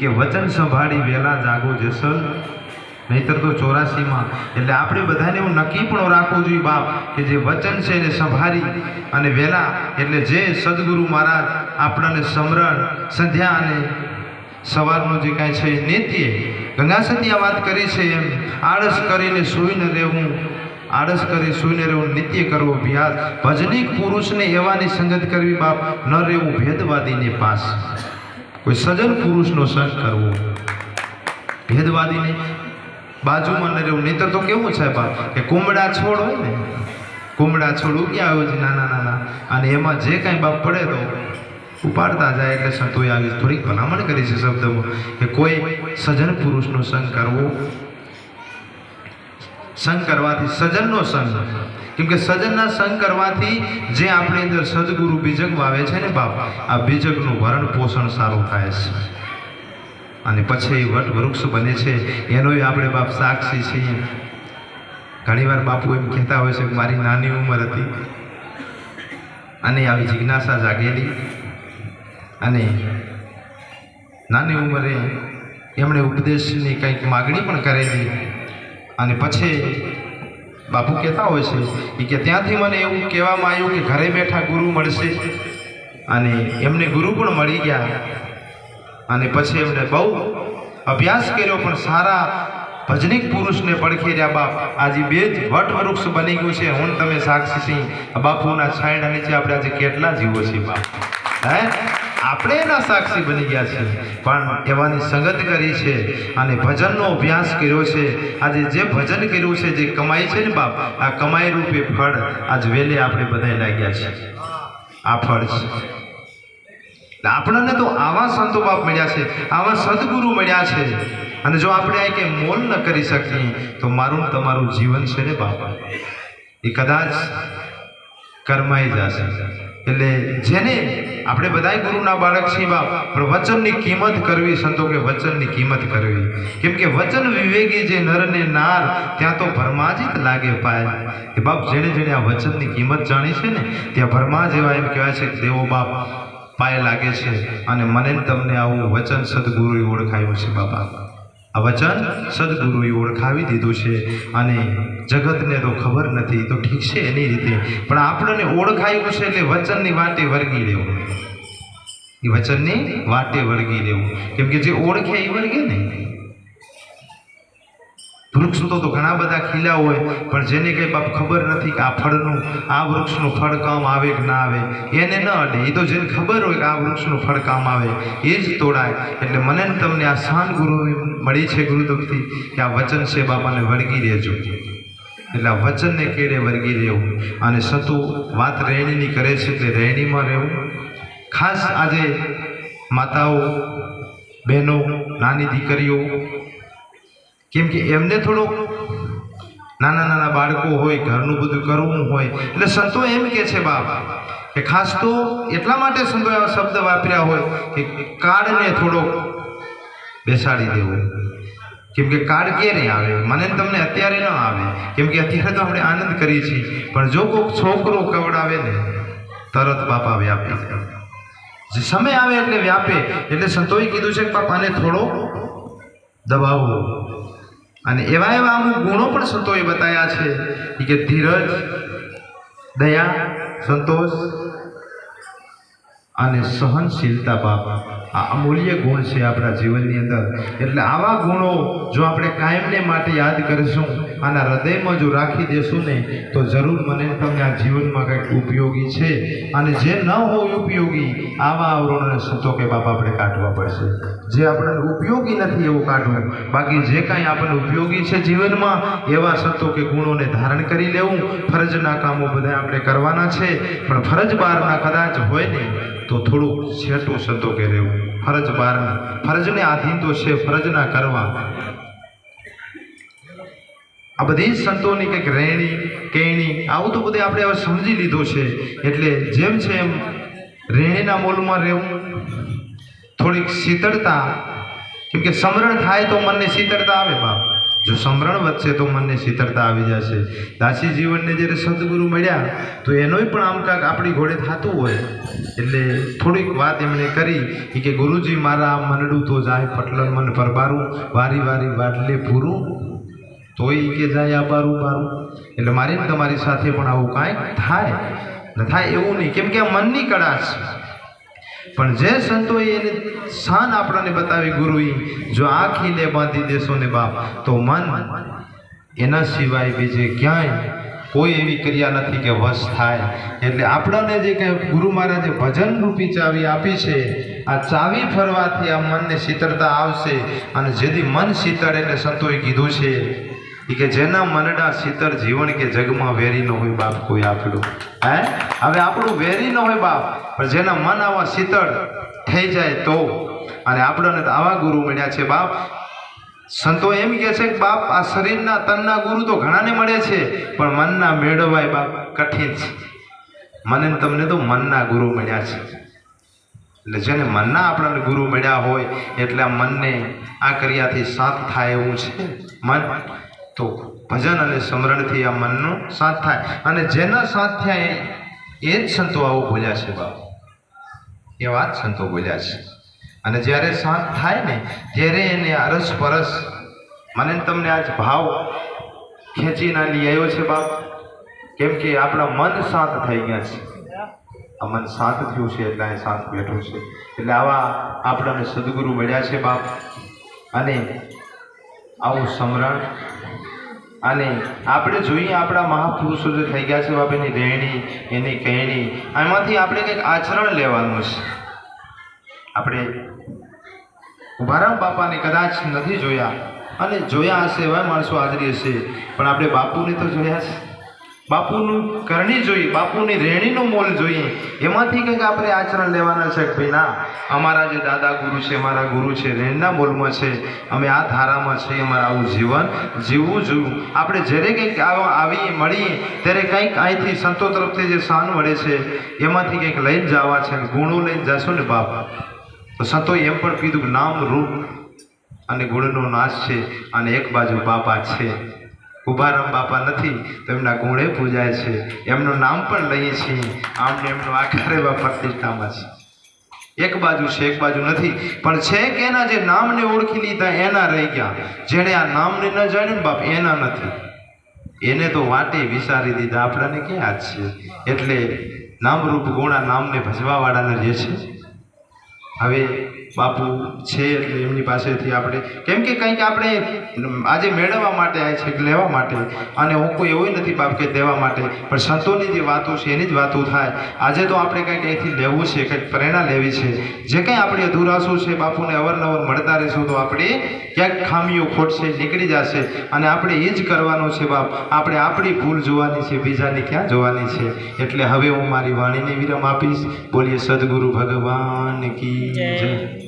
કે વચન સંભાળી વહેલા જાગો જેસલ. નહીતર તો ચોરાસીમાં. એટલે આપણે બધાને એવું નક્કી પણ રાખવું જોઈએ, બાપ, કે જે વચન છે એને સંભાળી અને વહેલા એટલે જે સદગુરુ મહારાજ આપણને સમરણ, સંધ્યા અને સવારનું જે કાંઈ છે એ નિત્ય ગંગાસતી આ વાત કરી છે એમ. આળસ કરીને સૂઈને રહેવું, આળસ કરી સૂઈને રહેવું, નિત્ય કરવો અભ્યાસ. ભજનિક પુરુષને એવાની સંગત કરવી, બાપ, ન રહેવું, ભેદવાદીની પાસ. કોઈ સજન પુરુષનો સંગ કરવો. ભેદવાદીને બાજુમાં ન રહેવું. નહીતર તો કેવું છે કે કુમડા છોડ હોય ને, કુમડા છોડ ઉગ્યા હોય છે નાના નાના. અને એમાં જે કાંઈ બાપ પડે તો ઉપાડતા જાય એટલે સંતોએ આવી થોડીક ભલામણ કરી છે શબ્દમાં. કે કોઈ સજન પુરુષનો સંગ કરવો. સંગ કરવાથી સજનનો સંગ કેમ કે સજનના સંગ કરવાથી જે આપણી અંદર સદગુરુ બીજક વાવે છે ને બાપ, આ બીજકનું ભરણ પોષણ સારું થાય છે. અને પછી વટ વૃક્ષ બને છે. એનોય આપણે બાપ સાક્ષી છીએ. ઘણીવાર બાપુ એમ કહેતા હોય છે કે મારી નાની ઉંમર હતી. અને આવી જિજ્ઞાસા જાગેલી. અને નાની ઉંમરે એમણે ઉપદેશની કંઈક માગણી પણ કરેલી. અને પછી બાપુ કહેતા હોય છે એ કે ત્યાંથી મને એવું કહેવામાં આવ્યું કે ઘરે બેઠા ગુરુ મળશે. અને એમને ગુરુ પણ મળી ગયા. અને પછી એમણે બહુ અભ્યાસ કર્યો, પણ સારા ભજનિક પુરુષને પડખે રહ્યા બાપ. આજે બે જ વટ વૃક્ષ બની ગયું છે. હું તમે સાક્ષી સિંહ બાપુના છાંયડા નીચે આપણે આજે કેટલા જીવો છીએ બાપ. હે? આપણે એના સાક્ષી બની ગયા છે પણ એવાની સંગત કરી છે અને ભજનનો અભ્યાસ કર્યો છે. આજે જે ભજન કર્યું છે, જે કમાઈ છે ને બાપ, આ કમાઈ રૂપે ફળ આજ વેલે આપણે બધાય લાગ્યા છે આ ફળ છે. આપણને તો આવા સંતો બાપ મળ્યા છે, આવા સદગુરુ મળ્યા છે. અને જો આપણે આ કે મોલ ન કરી શકીએ, તો મારું તમારું જીવન છે ને બાપા. એ કદાચ કરમાઈ જશે. એટલે જેને આપણે બધાય ગુરુના બાળક છીએ બાપ પણ વચનની કિંમત કરવી, સંતો કે વચનની કિંમત કરવી. કેમ કે વચન વિવેકી જે નર ને નાર, ત્યાં તો ભરમાજીત લાગે પાય. એ બાપ, જેણે જેણે આ વચનની કિંમત જાણી છે ને, ત્યાં ભરમા જેવા એમ કહેવાય છે કે, દેવો બાપ, પાય લાગે છે અને મને તમને આવું વચન સદગુરુએ ઓળખાયું છે બાપા. આ વચન સદગુરુએ ઓળખાવી દીધું છે અને જગતને તો ખબર નથી, તો ઠીક છે એની રીતે. પણ આપણને ઓળખાયું છે એટલે વચનની વાટે વર્ગી લેવું એ વચનની વાટે વળગી લેવું કેમ કે જે ઓળખે એ વળગે ને. વૃક્ષ તો ઘણા બધા ખીલા હોય, પણ જેને કંઈ બાપ ખબર નથી કે આ ફળનું, આ વૃક્ષનું ફળ કામ આવે કે ના આવે, એને ન અડે. એ તો જેને ખબર હોય કે આ વૃક્ષનું ફળ કામ આવે, એ જ તોડાય. એટલે મને તમને આ શાન ગુરુ મળી છે ગુરુદેવથી કે આ વચન છે બાપાને વળગી રહેજો. એટલે આ વચનને કેડે વળગી રહેવું? અને સતુ, વાત રહેણીની કરે છે એટલે રહેણીમાં રહેવું? ખાસ આજે માતાઓ, બહેનો, નાની દીકરીઓ કેમ કે એમને થોડુંક નાના નાના બાળકો હોય, ઘરનું બધું કરવું હોય, એટલે સંતો એમ કે છે બાપ કે ખાસ તો એટલા માટે સંતો એવા શબ્દ વાપર્યા હોય કે કાળને થોડોક બેસાડી દેવો. કેમ કે કાળ ક્યારે આવે? મને તમને અત્યારે ન આવે. કેમ કે અત્યારે તો આપણે આનંદ કરીએ છીએ. પણ જો કોઈક છોકરો કવડાવે ને, તરત બાપા વ્યાપી. જે સમય આવે એટલે વ્યાપે. એટલે સંતોએ કીધું છે કે બાપાને થોડો દબાવવો અને એવા એવા અમુક ગુણો પણ સંતોએ બતાવ્યા છે કે ધીરજ દયા સંતોષ અને સહનશીલતા બાપ આ અમૂલ્ય ગુણ છે આપણા જીવનની અંદર. એટલે આવા ગુણો જો આપણે કાયમને માટે યાદ કરીશું, આના હૃદયમાં જો રાખી દેશું ને, તો જરૂર મને તમને આ જીવનમાં કંઈક ઉપયોગી છે. અને જે ન હોય ઉપયોગી, આવા આવરણોને સંતો કે બાપ આપણે કાઢવા પડશે. જે આપણને ઉપયોગી નથી એવું કાઢવું. બાકી જે કાંઈ આપણને ઉપયોગી છે જીવનમાં, એવા સંતો કે ગુણોને ધારણ કરી લેવું. ફરજના કામો બધા આપણે કરવાના છે. પણ ફરજ બહારના કદાચ હોય ને તો થોડુંક છેટું સંતો કે રહેવું ફરજ બહારના ફરજને આધીન તો છે, ફરજના કરવા. આ બધી સંતોની કંઈક રહેણી કહેણી આવું તો બધું આપણે હવે સમજી લીધું છે. એટલે જેમ છે એમ રહેણીના મોલમાં રહેવું, થોડીક શીતળતા, કેમ કે સમરણ થાય તો મનને શીતળતા આવે બાપ. જો સમરણ વધશે તો મનને શીતળતા આવી જશે. દાસી જીવનને જ્યારે સદગુરુ મળ્યા, તો એનોય પણ આમ કાંક આપણી ઘોડે થતું હોય. એટલે થોડીક વાત એમણે કરી કે, ગુરુજી, મારા મનડું તો જાય પટલર મન પરબારું વારી વારી વાટલે પૂરું. તોય કે, જાય આ બારું બારું. એટલે મારી તમારી સાથે પણ આવું કાંઈક થાય. ન થાય એવું નહીં. કેમ કે આ મનની કળા છે. પણ જે સંતોએ એને શાન આપણને બતાવી ગુરુએ, જો આખીને બાંધી દેશો ને બાપ, તો મન એના સિવાય બીજે ક્યાંય કોઈ એવી ક્રિયા નથી કે વશ થાય. એટલે આપણને જે કંઈ ગુરુ મહારાજે ભજન રૂપી ચાવી આપી છે, આ ચાવી ફરવાથી આ મનને શીતળતા આવશે અને જેથી મન શીતળ એટલે સંતોએ કીધું છે કે જેના મનડા શીતળ જીવન કે જગમાં વેરી ન હોય બાપ કોઈ આપણું હે? હવે આપણું વેરી ન હોય બાપ, પણ જેના મન આવા શીતળ થઈ જાય તો. અને આપણને તો આવા ગુરુ મળ્યા છે બાપ. સંતો એમ કહે છે કે બાપ, આ શરીરના તનના ગુરુ તો ઘણાને મળે છે, પણ મનના મેળવાય બાપ કઠિન છે. મને તમને તો મનના ગુરુ મળ્યા છે. એટલે જેને મનના આપણને ગુરુ મળ્યા હોય, એટલે આ મનને આ કર્યાથી સાત થાય એવું છે. મન તો ભજન અને સ્મરણથી આ મનનો સાથ થાય. અને જેના સાથ થાય એ જ સંતો આવો બોલ્યા છે બાપ. એ વાત સંતો બોલ્યા છે. અને જ્યારે શાંત થાય ને, ત્યારે એને અરસ પરસ, મને તમને આજ ભાવ ખેંચીને લઈ આવ્યો છે બાપ. કેમ કે આપણા મન શાંત થઈ ગયા છે. આ મન શાંત થયું છે એટલે અહીં શાંત બેઠું છે. એટલે આવા આપણાને સદગુરુ મળ્યા છે બાપ. અને આવું સમરણ અને આપણે જોઈએ આપણા મહાપુરુષો જે થઈ ગયા છે બાપ એની રહેણી, એની કહેણી, એમાંથી આપણે કંઈક આચરણ લેવાનું છે. આપણે ઉભારામ બાપાને, કદાચ નથી જોયા. અને જોયા હશે, એવા માણસો હાજરી હશે. પણ આપણે બાપુને તો જોયા છે. બાપુનું કરણી જોઈએ, બાપુની રહેણીનું મોલ જોઈએ. એમાંથી કંઈક આપણે આચરણ લેવાના છે ભાઈ, ના, અમારા જે દાદા ગુરુ છે, મારા ગુરુ છે રહેણના મોલમાં છે, અમે આ ધારામાં છે અમારે આવું જીવન જીવવું જોયું. આપણે જ્યારે કંઈક આવી મળીએ, ત્યારે કંઈક અહીંથી સંતો તરફથી જે શાન મળે છે, એમાંથી કંઈક લઈને જવા છે ગુણો લઈને જશો ને બાપ. તો સંતોએ એમ પણ કીધું નામ રૂપ અને ગુણનો નાશ છે અને એક બાજુ બાપા છે. ઉભારામ બાપા નથી, તો એમના ગુણે પૂજાય છે. એમનું નામ પણ લઈએ છીએ. આમ ને એમનો આકાર એવા પ્રતિષ્ઠામાં છે. એક બાજુ છે, એક બાજુ નથી. પણ છે કે એના જે નામને ઓળખી લીધા, એના રહી ગયા. જેણે આ નામને ન જાણ્યું બાપ, એના નથી. એને તો વાટે વિસારી દીધા. આપણાને ક્યાં છે? એટલે નામરૂપ ગુણા નામને ભજવાવાળાને જે છે. હવે બાપુ છે એટલે એમની પાસેથી આપણે, કેમ કે કંઈક આપણે આજે મેળવવા માટે આવે છે કે લેવા માટે. અને હું કોઈ એવું નથી બાપ કે દેવા માટે, પણ સંતોની જે વાતો છે, એની જ વાતો થાય. આજે તો આપણે કંઈક અહીંથી લેવું છે, કંઈક પ્રેરણા લેવી છે. જે કંઈ આપણી અધુરાશો છે, બાપુને અવારનવાર મળતા રહીશું, તો આપણે ક્યાંક ખામીઓ ખોટશે, નીકળી જશે. અને આપણે એ જ કરવાનું છે બાપ, આપણે આપણી ભૂલ જોવાની છે, બીજાની ક્યાં જોવાની છે? એટલે હવે હું મારી વાણીને વિરામ આપીશ. બોલીએ, સદગુરુ ભગવાન કી જય.